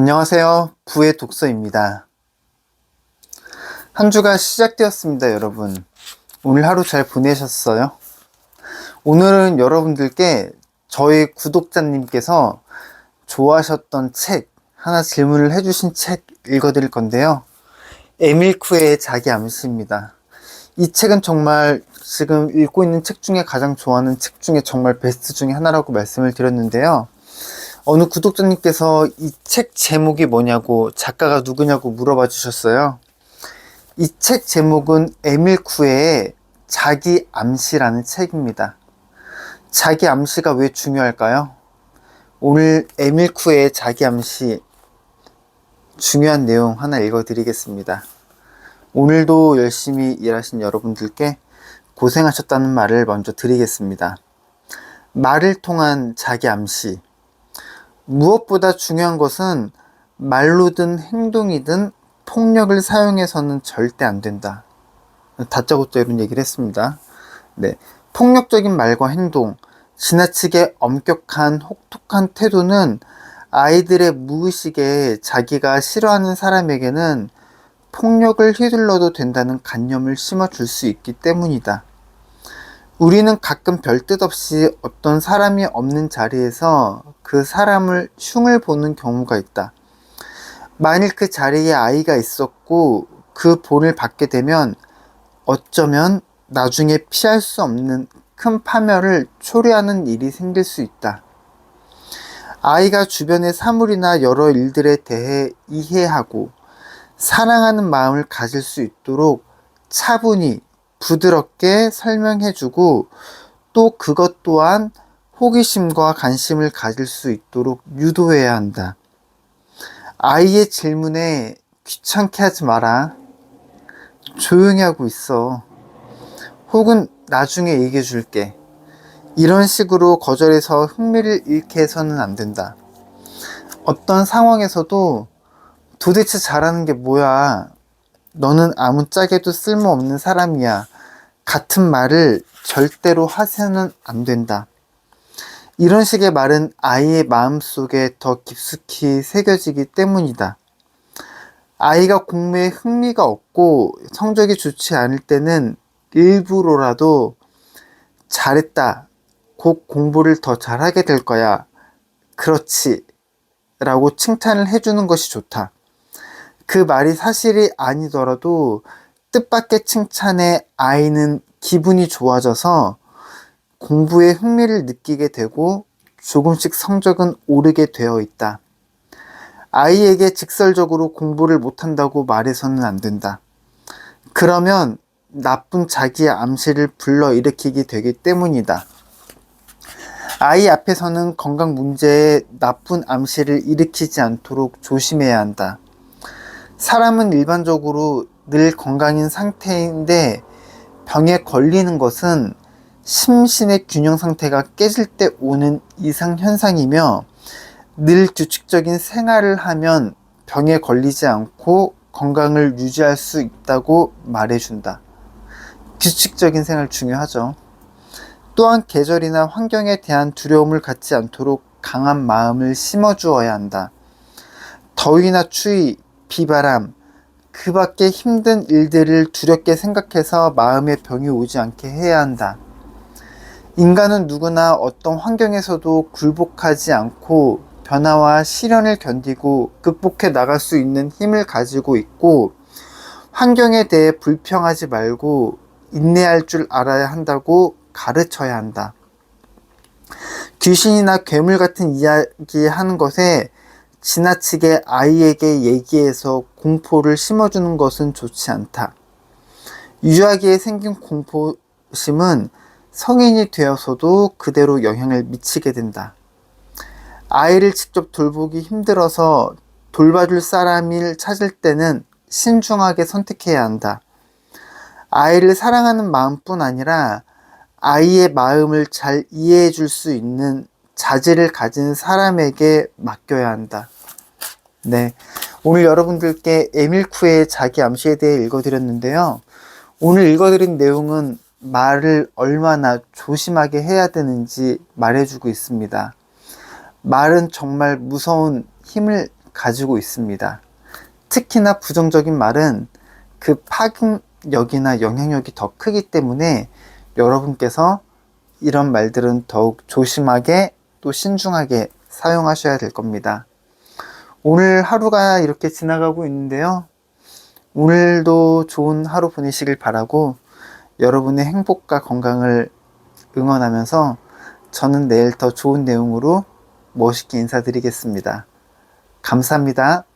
안녕하세요. 부의 독서입니다. 한 주가 시작되었습니다, 여러분. 오늘 하루 잘 보내셨어요? 오늘은 여러분들께 저희 구독자님께서 좋아하셨던 책, 하나 질문을 해주신 책 읽어드릴 건데요. 에밀쿠의 자기 암시입니다. 이 책은 정말 지금 읽고 있는 책 중에 가장 좋아하는 책 중에 정말 베스트 중에 하나라고 말씀을 드렸는데요. 어느 구독자님께서 이 책 제목이 뭐냐고 작가가 누구냐고 물어봐 주셨어요. 이 책 제목은 에밀 쿠에의 자기 암시라는 책입니다. 자기 암시가 왜 중요할까요? 오늘 에밀 쿠에의 자기 암시 중요한 내용 하나 읽어 드리겠습니다. 오늘도 열심히 일하신 여러분들께 고생하셨다는 말을 먼저 드리겠습니다. 말을 통한 자기 암시. 무엇보다 중요한 것은 말로든 행동이든 폭력을 사용해서는 절대 안 된다. 다짜고짜 이런 얘기를 했습니다. 네. 폭력적인 말과 행동, 지나치게 엄격한 혹독한 태도는 아이들의 무의식에 자기가 싫어하는 사람에게는 폭력을 휘둘러도 된다는 관념을 심어줄 수 있기 때문이다. 우리는 가끔 별뜻 없이 어떤 사람이 없는 자리에서 그 사람을 흉을 보는 경우가 있다. 만일 그 자리에 아이가 있었고 그 본을 받게 되면 어쩌면 나중에 피할 수 없는 큰 파멸을 초래하는 일이 생길 수 있다. 아이가 주변의 사물이나 여러 일들에 대해 이해하고 사랑하는 마음을 가질 수 있도록 차분히 부드럽게 설명해주고 또 그것 또한 호기심과 관심을 가질 수 있도록 유도해야 한다. 아이의 질문에 귀찮게 하지 마라. 조용히 하고 있어. 혹은 나중에 얘기해 줄게. 이런 식으로 거절해서 흥미를 잃게 해서는 안 된다. 어떤 상황에서도 도대체 잘하는 게 뭐야? 너는 아무짝에도 쓸모없는 사람이야. 같은 말을 절대로 하셔는 안 된다. 이런 식의 말은 아이의 마음 속에 더 깊숙이 새겨지기 때문이다. 아이가 공부에 흥미가 없고 성적이 좋지 않을 때는 일부러라도 잘했다. 곧 공부를 더 잘하게 될 거야. 그렇지. 라고 칭찬을 해주는 것이 좋다. 그 말이 사실이 아니더라도 뜻밖의 칭찬에 아이는 기분이 좋아져서 공부에 흥미를 느끼게 되고 조금씩 성적은 오르게 되어 있다. 아이에게 직설적으로 공부를 못한다고 말해서는 안 된다. 그러면 나쁜 자기의 암시를 불러일으키게 되기 때문이다. 아이 앞에서는 건강 문제에 나쁜 암시를 일으키지 않도록 조심해야 한다. 사람은 일반적으로 늘 건강인 상태인데 병에 걸리는 것은 심신의 균형 상태가 깨질 때 오는 이상 현상이며 늘 규칙적인 생활을 하면 병에 걸리지 않고 건강을 유지할 수 있다고 말해준다. 규칙적인 생활 중요하죠. 또한 계절이나 환경에 대한 두려움을 갖지 않도록 강한 마음을 심어주어야 한다. 더위나 추위, 비바람, 그 밖에 힘든 일들을 두렵게 생각해서 마음의 병이 오지 않게 해야 한다. 인간은 누구나 어떤 환경에서도 굴복하지 않고 변화와 시련을 견디고 극복해 나갈 수 있는 힘을 가지고 있고 환경에 대해 불평하지 말고 인내할 줄 알아야 한다고 가르쳐야 한다. 귀신이나 괴물 같은 이야기 하는 것에 지나치게 아이에게 얘기해서 공포를 심어주는 것은 좋지 않다. 유아기에 생긴 공포심은 성인이 되어서도 그대로 영향을 미치게 된다. 아이를 직접 돌보기 힘들어서 돌봐줄 사람을 찾을 때는 신중하게 선택해야 한다. 아이를 사랑하는 마음뿐 아니라 아이의 마음을 잘 이해해 줄 수 있는 자질을 가진 사람에게 맡겨야 한다. 네. 오늘 여러분들께 에밀쿠의 자기 암시에 대해 읽어드렸는데요. 오늘 읽어드린 내용은 말을 얼마나 조심하게 해야 되는지 말해주고 있습니다. 말은 정말 무서운 힘을 가지고 있습니다. 특히나 부정적인 말은 그 파급력이나 영향력이 더 크기 때문에 여러분께서 이런 말들은 더욱 조심하게 또 신중하게 사용하셔야 될 겁니다. 오늘 하루가 이렇게 지나가고 있는데요. 오늘도 좋은 하루 보내시길 바라고 여러분의 행복과 건강을 응원하면서 저는 내일 더 좋은 내용으로 멋있게 인사드리겠습니다. 감사합니다.